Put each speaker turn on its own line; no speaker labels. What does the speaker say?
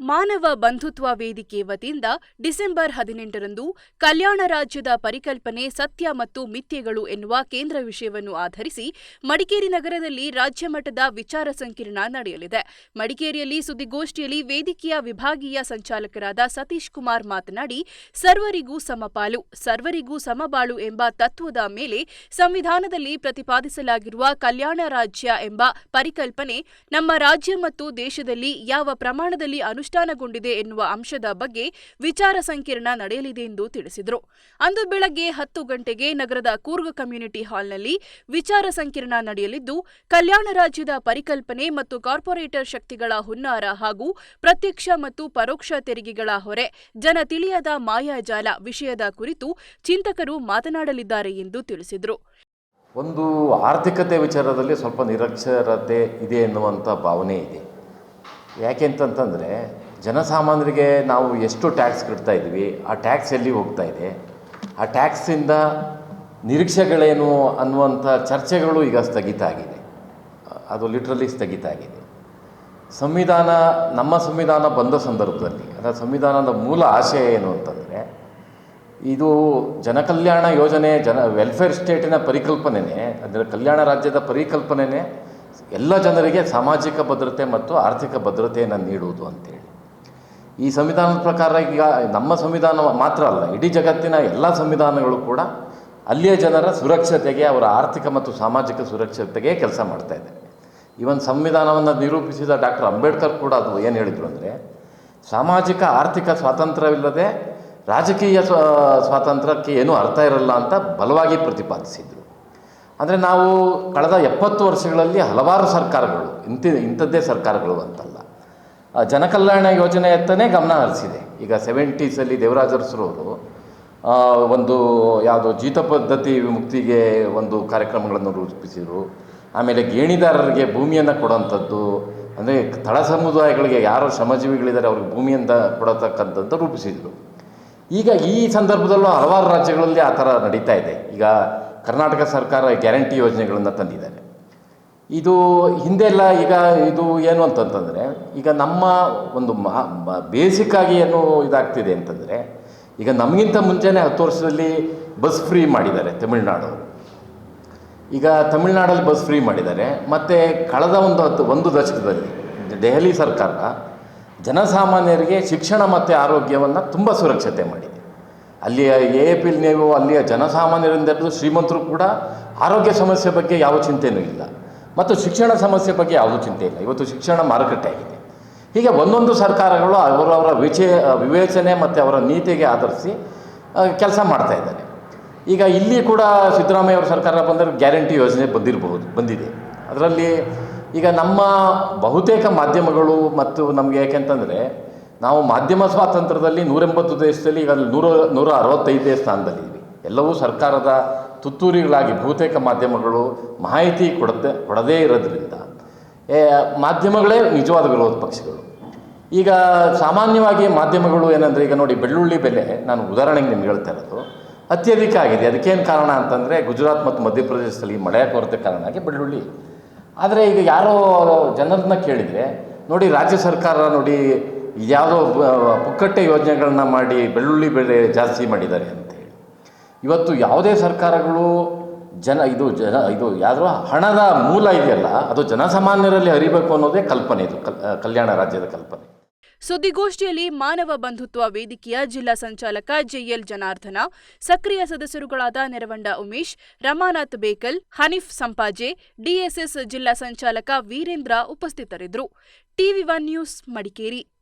ಮಾನವ ಬಂಧುತ್ವ ವೇದಿಕೆ ವತಿಯಿಂದ ಡಿಸೆಂಬರ್ ಹದಿನೆಂಟರಂದು ಕಲ್ಯಾಣ ರಾಜ್ಯದ ಪರಿಕಲ್ಪನೆ ಸತ್ಯ ಮತ್ತು ಮಿಥ್ಯೆಗಳು ಎನ್ನುವ ಕೇಂದ್ರ ವಿಷಯವನ್ನು ಆಧರಿಸಿ ಮಡಿಕೇರಿ ನಗರದಲ್ಲಿ ರಾಜ್ಯ ಮಟ್ಟದ ವಿಚಾರ ಸಂಕಿರಣ ನಡೆಯಲಿದೆ. ಮಡಿಕೇರಿಯಲ್ಲಿ ಸುದ್ದಿಗೋಷ್ಠಿಯಲ್ಲಿ ವೇದಿಕೆಯ ವಿಭಾಗೀಯ ಸಂಚಾಲಕರಾದ ಸತೀಶ್ ಕುಮಾರ್ ಮಾತನಾಡಿ, ಸರ್ವರಿಗೂ ಸಮಪಾಲು, ಸರ್ವರಿಗೂ ಸಮಬಾಳು ಎಂಬ ತತ್ವದ ಮೇಲೆ ಸಂವಿಧಾನದಲ್ಲಿ ಪ್ರತಿಪಾದಿಸಲಾಗಿರುವ ಕಲ್ಯಾಣ ರಾಜ್ಯ ಎಂಬ ಪರಿಕಲ್ಪನೆ ನಮ್ಮ ರಾಜ್ಯ ಮತ್ತು ದೇಶದಲ್ಲಿ ಯಾವ ಪ್ರಮಾಣದಲ್ಲಿ ಅನುಷ್ಠಾನಗೊಂಡಿದೆ ಎನ್ನುವ ಅಂಶದ ಬಗ್ಗೆ ವಿಚಾರ ಸಂಕಿರಣ ನಡೆಯಲಿದೆ ಎಂದು ತಿಳಿಸಿದರು. ಅಂದು ಬೆಳಗ್ಗೆ ಹತ್ತು ಗಂಟೆಗೆ ನಗರದ ಕೂರ್ಗ್ ಕಮ್ಯುನಿಟಿ ಹಾಲ್ನಲ್ಲಿ ವಿಚಾರ ಸಂಕಿರಣ ನಡೆಯಲಿದ್ದು, ಕಲ್ಯಾಣ ರಾಜ್ಯದ ಪರಿಕಲ್ಪನೆ ಮತ್ತು ಕಾರ್ಪೊರೇಟರ್ ಶಕ್ತಿಗಳ ಹುನ್ನಾರ ಹಾಗೂ ಪ್ರತ್ಯಕ್ಷ ಮತ್ತು ಪರೋಕ್ಷ ತೆರಿಗೆಗಳ ಹೊರೆ, ಜನ ತಿಳಿಯದ ಮಾಯಾಜಾಲ ವಿಷಯದ ಕುರಿತು ಚಿಂತಕರು ಮಾತನಾಡಲಿದ್ದಾರೆ ಎಂದು ತಿಳಿಸಿದರು.
ಒಂದು ಆರ್ಥಿಕತೆ ವಿಚಾರದಲ್ಲಿ ಸ್ವಲ್ಪ ನಿರಕ್ಷರತೆ ಇದೆ ಎನ್ನುವಂಥ ಭಾವನೆ ಇದೆ. ಯಾಕೆ ಅಂತಂತಂದರೆ ಜನಸಾಮಾನ್ಯರಿಗೆ ನಾವು ಎಷ್ಟು ಟ್ಯಾಕ್ಸ್ ಕಟ್ತಾ ಇದ್ದೀವಿ, ಆ ಟ್ಯಾಕ್ಸ್ ಎಲ್ಲಿ ಹೋಗ್ತಾ ಇದೆ, ಆ ಟ್ಯಾಕ್ಸಿಂದ ನಿರೀಕ್ಷೆಗಳೇನು ಅನ್ನುವಂಥ ಚರ್ಚೆಗಳು ಈಗ ಸ್ಥಗಿತ ಆಗಿದೆ. ಅದು ಲಿಟ್ರಲಿ ಸ್ಥಗಿತ ಆಗಿದೆ. ಸಂವಿಧಾನ, ನಮ್ಮ ಸಂವಿಧಾನ ಬಂದ ಸಂದರ್ಭದಲ್ಲಿ, ಅದರ ಸಂವಿಧಾನದ ಮೂಲ ಆಶಯ ಏನು ಅಂತಂದರೆ, ಇದು ಜನಕಲ್ಯಾಣ ಯೋಜನೆ, ಜನ ವೆಲ್ಫೇರ್ ಸ್ಟೇಟಿನ ಪರಿಕಲ್ಪನೆನೇ, ಅಂದರೆ ಕಲ್ಯಾಣ ರಾಜ್ಯದ ಪರಿಕಲ್ಪನೆನೇ ಎಲ್ಲ ಜನರಿಗೆ ಸಾಮಾಜಿಕ ಭದ್ರತೆ ಮತ್ತು ಆರ್ಥಿಕ ಭದ್ರತೆಯನ್ನು ನೀಡುವುದು ಅಂತೇಳಿ. ಈ ಸಂವಿಧಾನದ ಪ್ರಕಾರ ಈಗ ನಮ್ಮ ಸಂವಿಧಾನ ಮಾತ್ರ ಅಲ್ಲ, ಇಡೀ ಜಗತ್ತಿನ ಎಲ್ಲ ಸಂವಿಧಾನಗಳು ಕೂಡ ಅಲ್ಲಿಯ ಜನರ ಸುರಕ್ಷತೆಗೆ, ಅವರ ಆರ್ಥಿಕ ಮತ್ತು ಸಾಮಾಜಿಕ ಸುರಕ್ಷತೆಗೆ ಕೆಲಸ ಮಾಡ್ತಾ ಇದೆ. ಇವನ್ ಸಂವಿಧಾನವನ್ನು ನಿರೂಪಿಸಿದ ಡಾಕ್ಟರ್ ಅಂಬೇಡ್ಕರ್ ಕೂಡ ಅದು ಏನು ಹೇಳಿದರು ಅಂದರೆ, ಸಾಮಾಜಿಕ ಆರ್ಥಿಕ ಸ್ವಾತಂತ್ರ್ಯವಿಲ್ಲದೆ ರಾಜಕೀಯ ಸ್ವಾತಂತ್ರ್ಯಕ್ಕೆ ಏನೂ ಅರ್ಥ ಇರಲ್ಲ ಅಂತ ಬಲವಾಗಿ ಪ್ರತಿಪಾದಿಸಿದರು. ಅಂದರೆ ನಾವು ಕಳೆದ ಎಪ್ಪತ್ತು ವರ್ಷಗಳಲ್ಲಿ ಹಲವಾರು ಸರ್ಕಾರಗಳು ಇಂಥ ಇಂಥದ್ದೇ ಸರ್ಕಾರಗಳು ಅಂತಲ್ಲ. ಜನಕಲ್ಯಾಣ ಯೋಜನೆಯತ್ತನೇ ಗಮನ ಹರಿಸಿದೆ. ಈಗ ಸೆವೆಂಟೀಸಲ್ಲಿ ದೇವರಾಜರಸರವರು ಒಂದು ಯಾವುದು ಜೀತ ಪದ್ಧತಿ ವಿಮುಕ್ತಿಗೆ ಒಂದು ಕಾರ್ಯಕ್ರಮಗಳನ್ನು ರೂಪಿಸಿದರು. ಆಮೇಲೆ ಗೇಣಿದಾರರಿಗೆ ಭೂಮಿಯನ್ನು ಕೊಡೋಂಥದ್ದು, ಅಂದರೆ ತಳ ಸಮುದಾಯಗಳಿಗೆ ಯಾರು ಶ್ರಮಜೀವಿಗಳಿದ್ದಾರೆ ಅವ್ರಿಗೆ ಭೂಮಿಯಿಂದ ಕೊಡತಕ್ಕಂಥದ್ದು ರೂಪಿಸಿದರು. ಈಗ ಈ ಸಂದರ್ಭದಲ್ಲೂ ಹಲವಾರು ರಾಜ್ಯಗಳಲ್ಲಿ ಆ ಥರ ನಡೀತಾ ಇದೆ. ಈಗ ಕರ್ನಾಟಕ ಸರ್ಕಾರ ಗ್ಯಾರಂಟಿ ಯೋಜನೆಗಳನ್ನು ತಂದಿದ್ದಾರೆ. ಇದು ಹಿಂದೆಲ್ಲ ಈಗ ಇದು ಏನು ಅಂತಂತಂದರೆ, ಈಗ ನಮ್ಮ ಒಂದು ಬೇಸಿಕ್ಕಾಗಿ ಏನು ಇದಾಗ್ತಿದೆ ಅಂತಂದರೆ, ಈಗ ನಮಗಿಂತ ಮುಂಚೆನೇ ಹತ್ತು ವರ್ಷದಲ್ಲಿ ಬಸ್ ಫ್ರೀ ಮಾಡಿದ್ದಾರೆ ತಮಿಳ್ನಾಡು. ಈಗ ತಮಿಳ್ನಾಡಲ್ಲಿ ಬಸ್ ಫ್ರೀ ಮಾಡಿದ್ದಾರೆ. ಮತ್ತು ಕಳೆದ ಒಂದು ಹತ್ತು, ಒಂದು ದಶಕದಲ್ಲಿ ದೆಹಲಿ ಸರ್ಕಾರ ಜನಸಾಮಾನ್ಯರಿಗೆ ಶಿಕ್ಷಣ ಮತ್ತು ಆರೋಗ್ಯವನ್ನು ತುಂಬ ಸುರಕ್ಷತೆ ಮಾಡಿದೆ. ಅಲ್ಲಿಯ ಎ ಪಿ ನೀವು ಅಲ್ಲಿಯ ಜನಸಾಮಾನ್ಯರಿಂದ ಹಿಡಿದು ಶ್ರೀಮಂತರು ಕೂಡ ಆರೋಗ್ಯ ಸಮಸ್ಯೆ ಬಗ್ಗೆ ಯಾವ ಚಿಂತೆಯೂ ಇಲ್ಲ. ಮತ್ತು ಶಿಕ್ಷಣ ಸಮಸ್ಯೆ ಬಗ್ಗೆ ಯಾವುದೂ ಚಿಂತೆ ಇಲ್ಲ. ಇವತ್ತು ಶಿಕ್ಷಣ ಮಾರುಕಟ್ಟೆ ಆಗಿದೆ. ಹೀಗೆ ಒಂದೊಂದು ಸರ್ಕಾರಗಳು ಅವರವರ ವಿಚೇ, ವಿವೇಚನೆ ಮತ್ತು ಅವರ ನೀತಿಗೆ ಆಧರಿಸಿ ಕೆಲಸ ಮಾಡ್ತಾ ಇದ್ದಾರೆ. ಈಗ ಇಲ್ಲಿ ಕೂಡ ಸಿದ್ದರಾಮಯ್ಯ ಅವರ ಸರ್ಕಾರ ಬಂದರೆ ಗ್ಯಾರಂಟಿ ಯೋಜನೆ ಬಂದಿರಬಹುದು, ಬಂದಿದೆ. ಅದರಲ್ಲಿ ಈಗ ನಮ್ಮ ಬಹುತೇಕ ಮಾಧ್ಯಮಗಳು ಮತ್ತು ನಮಗೆ ಯಾಕೆಂತಂದರೆ ನಾವು ಮಾಧ್ಯಮ ಸ್ವಾತಂತ್ರ್ಯದಲ್ಲಿ ನೂರೆಂಬತ್ತು ದೇಶದಲ್ಲಿ ಈಗ ನೂರ ನೂರ ಅರವತ್ತೈದನೇ ಸ್ಥಾನದಲ್ಲಿ ಎಲ್ಲವೂ ಸರ್ಕಾರದ ತುತ್ತೂರಿಗಳಾಗಿ ಬಹುತೇಕ ಮಾಧ್ಯಮಗಳು ಮಾಹಿತಿ ಕೊಡದೆ ಕೊಡದೇ ಇರೋದ್ರಿಂದ. ಮಾಧ್ಯಮಗಳೇ ನಿಜವಾದ ವಿರೋಧ ಪಕ್ಷಗಳು. ಈಗ ಸಾಮಾನ್ಯವಾಗಿ ಮಾಧ್ಯಮಗಳು ಏನಂದರೆ, ಈಗ ನೋಡಿ ಬೆಳ್ಳುಳ್ಳಿ ಬೆಲೆ, ನಾನು ಉದಾಹರಣೆಗೆ ನಿಮ್ಗೆ ಹೇಳ್ತಾ ಇರೋದು, ಅತ್ಯಧಿಕ ಆಗಿದೆ. ಅದಕ್ಕೇನು ಕಾರಣ ಅಂತಂದರೆ, ಗುಜರಾತ್ ಮತ್ತು ಮಧ್ಯಪ್ರದೇಶದಲ್ಲಿ ಮಳೆಯ ಕೊರತೆ ಕಾರಣವಾಗಿ ಬೆಳ್ಳುಳ್ಳಿ. ಆದರೆ ಈಗ ಯಾರೋ ಜನರನ್ನ ಕೇಳಿದರೆ, ನೋಡಿ ರಾಜ್ಯ ಸರ್ಕಾರ ನೋಡಿ ಯಾವುದೋ ಬ- ಪುಕ್ಕಟ್ಟೆ ಯೋಜನೆಗಳನ್ನು ಮಾಡಿ ಬೆಳ್ಳುಳ್ಳಿ ಬೆಳೆ ಜಾಸ್ತಿ ಮಾಡಿದ್ದಾರೆ ಅಂತೇಳಿ ಇವತ್ತು ಯಾವುದೇ ಸರ್ಕಾರಗಳು ಜನ, ಇದು ಜನ, ಇದು ಯಾವುದೋ ಹಣದ ಮೂಲ ಇದೆಯಲ್ಲ, ಅದು ಜನಸಾಮಾನ್ಯರಲ್ಲಿ ಹರಿಬೇಕು ಅನ್ನೋದೇ ಕಲ್ಪನೆ ಇದು, ಕಲ್ ಕಲ್ಯಾಣ ರಾಜ್ಯದ ಕಲ್ಪನೆ.
ಸುದ್ದಿಗೋಷ್ಠಿಯಲ್ಲಿ ಮಾನವ ಬಂಧುತ್ವ ವೇದಿಕೆಯ ಜಿಲ್ಲಾ ಸಂಚಾಲಕ ಜೆಎಲ್ ಜನಾರ್ದನ, ಸಕ್ರಿಯ ಸದಸ್ಯರುಗಳಾದ ನೆರವಂಡ ಉಮೇಶ್, ರಮಾನಾಥ್ ಬೇಕಲ್, ಹನೀಫ್ ಸಂಪಾಜೆ, ಡಿಎಸ್ಎಸ್ ಜಿಲ್ಲಾ ಸಂಚಾಲಕ ವೀರೇಂದ್ರ ಉಪಸ್ಥಿತರಿದ್ದರು. TV one news Madikeri.